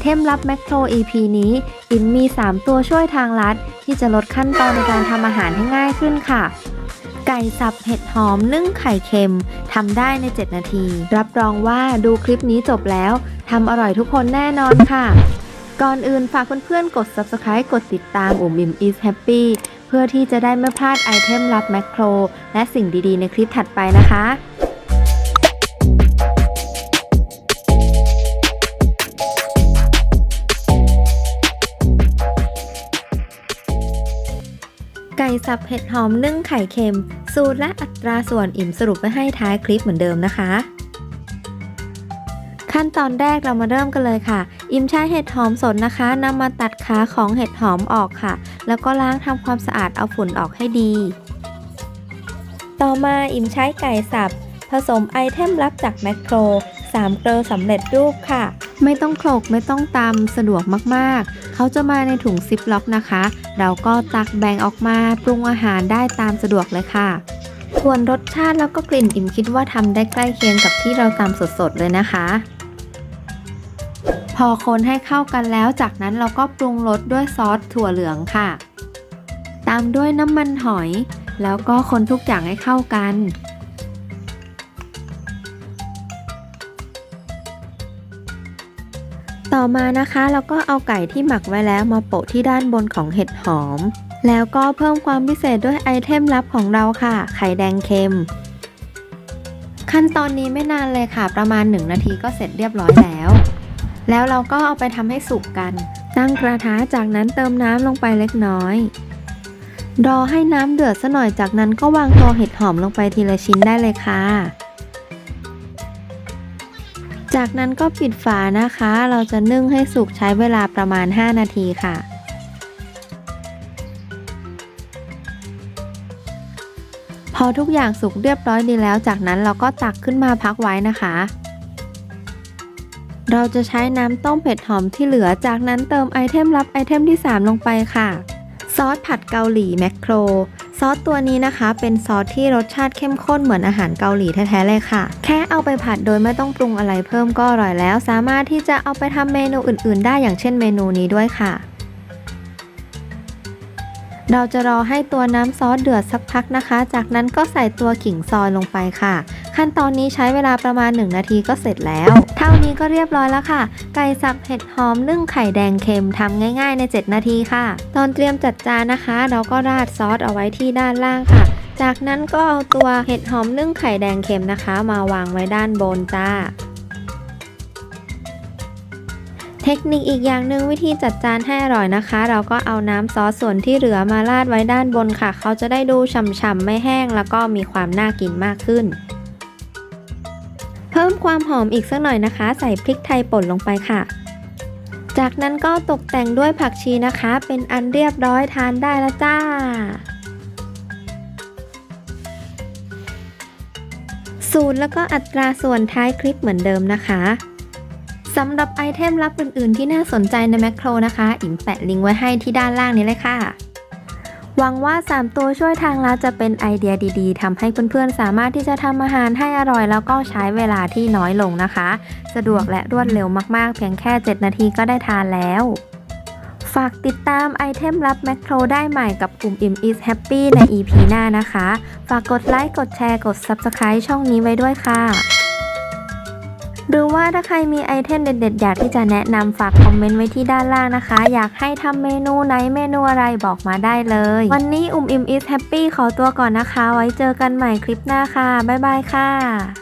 เทมลับแมคโคร EP นี้อิมมี 3 ตัวช่วยทางลัด ที่จะลดขั้นตอนในการทำอาหารให้ง่ายขึ้นค่ะ ไก่สับเห็ดหอมนึ่งไข่เค็มทำได้ใน 7 นาที รับรองว่าดูคลิปนี้จบแล้วทำอร่อยทุกคนแน่นอนค่ะ ก่อนอื่นฝากเพื่อนๆกด Subscribe กดติดตามอุ๋มอิม is happy เพื่อที่จะได้ไม่พลาดไอเทมลับแมคโครและสิ่งดีๆ ในคลิปถัดไปนะคะ สับเห็ดหอมนึ่งไข่เค็ม สูตรและอัตราส่วนอิ่มสรุปไว้ให้ท้ายคลิปเหมือนเดิมนะคะ ขั้นตอนแรกเรามาเริ่มกันเลยค่ะ อิ่มใช้เห็ดหอมสดนะคะนำมาตัดขาของเห็ดหอมออกค่ะ แล้วก็ล้างทำความสะอาดเอาฝุ่นออกให้ดี ต่อมาอิ่มใช้ไก่สับ ผสมไอเทมลับจากแมคโคร3เกลอสำเร็จรูปค่ะ ไม่ต้องโขลกไม่ต้องตำสะดวกมากๆ เขาจะมาในถุงซิปล็อกนะคะ เราก็ตักแบ่งออกมาปรุงอาหารได้ตามสะดวกเลยค่ะ ส่วนรสชาติแล้วก็กลิ่นอิ่มคิดว่าทำได้ใกล้เคียงกับที่เราตำสดๆเลยนะคะ พอคนให้เข้ากันแล้วจากนั้นเราก็ปรุงรสด้วยซอสถั่วเหลืองค่ะ ตามด้วยน้ำมันหอย แล้วก็คนทุกอย่างให้เข้ากัน ต่อมานะคะเราก็เอาไก่ที่หมักไว้แล้วมาโปะที่ด้านบนของเห็ดหอม แล้วก็เพิ่มความพิเศษด้วยไอเทมลับของเราค่ะ ไข่แดงเค็ม ขั้นตอนนี้ไม่นานเลยค่ะ ประมาณ 1 นาทีก็เสร็จเรียบร้อยแล้ว แล้วเราก็เอาไปทำให้สุกกัน ตั้งกระทะจากนั้นเติมน้ำลงไปเล็กน้อย รอให้น้ำเดือดซะหน่อยจากนั้นก็วางตัวเห็ดหอมลงไปทีละชิ้นได้เลยค่ะ จากนั้นก็ปิดฝานะคะ เราจะนึ่งให้สุกใช้เวลาประมาณ 5 นาทีค่ะพอทุกอย่างสุกเรียบร้อยดีแล้ว จากนั้นเราก็ตักขึ้นมาพักไว้นะคะ เราจะใช้น้ำต้มเผ็ดหอมที่เหลือ จากนั้นเติมไอเทมลับไอเทมที่ 3 ลงไปค่ะ ซอสผัดเกาหลีแมคโคร ซอสตัวนี้นะคะ เป็นซอสที่รสชาติเข้มข้นเหมือนอาหารเกาหลีแท้ๆเลยค่ะ แค่เอาไปผัดโดยไม่ต้องปรุงอะไรเพิ่มก็อร่อยแล้ว สามารถที่จะเอาไปทำเมนูอื่นๆ ได้อย่างเช่นเมนูนี้ด้วยค่ะ เราจะรอให้ตัวน้ำซอสเดือดสักพักนะคะ จากนั้นก็ใส่ตัวขิงซอยลงไปค่ะ ขั้นตอนนี้ใช้เวลาประมาณ 1 นาทีก็เสร็จแล้ว เท่านี้ก็เรียบร้อยแล้วค่ะ ไก่สับเห็ดหอมนึ่งไข่แดงเค็มทำง่ายๆ ใน 7 นาทีค่ะ ตอนเตรียมจัดจานนะคะ เราก็ราดซอสเอาไว้ที่ด้านล่างค่ะจากนั้นก็เอาตัวเห็ดหอมนึ่งไข่แดงเค็มนะคะ มาวางไว้ด้านบนจ้า เทคนิคอีกอย่างหนึ่งวิธีจัดจานให้อร่อยนะคะ เราก็เอาน้ำซอสส่วนที่เหลือมาราดไว้ด้านบนค่ะ เขาจะได้ดูฉ่ำๆไม่แห้งแล้วก็มีความน่ากินมากขึ้น ความหอมอีกสักหน่อยนะคะ ใส่พริกไทยป่นลงไปค่ะ จากนั้นก็ตกแต่งด้วยผักชีนะคะ เป็นอันเรียบร้อยทานได้แล้วจ้า สูตรแล้วก็อัตราส่วนท้ายคลิปเหมือนเดิมนะคะสำหรับไอเทมลับอื่นๆ ที่น่าสนใจในแมคโครนะคะ อิมแปะลิงก์ไว้ให้ที่ด้านล่างนี้เลยค่ะ หวังว่า 3 ตัวช่วยทางลัดจะเป็นไอเดียดีๆทำให้เพื่อนๆ สามารถที่จะทำอาหารให้อร่อยแล้วก็ใช้เวลาที่น้อยลงนะคะ สะดวกและรวดเร็วมากๆ เพียงแค่ 7 นาทีก็ได้ทานแล้ว ฝากติดตามไอเทมลับแมคโครได้ใหม่กับกลุ่ม Im is happy ใน EP หน้านะคะ ฝากกดไลค์ กดแชร์ กด Subscribe ช่องนี้ไว้ด้วยค่ะ หรือว่าถ้าใครมีไอเทมเด็ด ๆ อยากที่จะแนะนำฝากคอมเมนต์ไว้ที่ด้านล่างนะคะ อยากให้ทำเมนูไหนเมนูอะไรบอกมาได้เลย วันนี้อุ่มอิมอิสแฮปปี้ขอตัวก่อนนะคะ ไว้เจอกันใหม่คลิปหน้าค่ะ บ๊ายบายค่ะ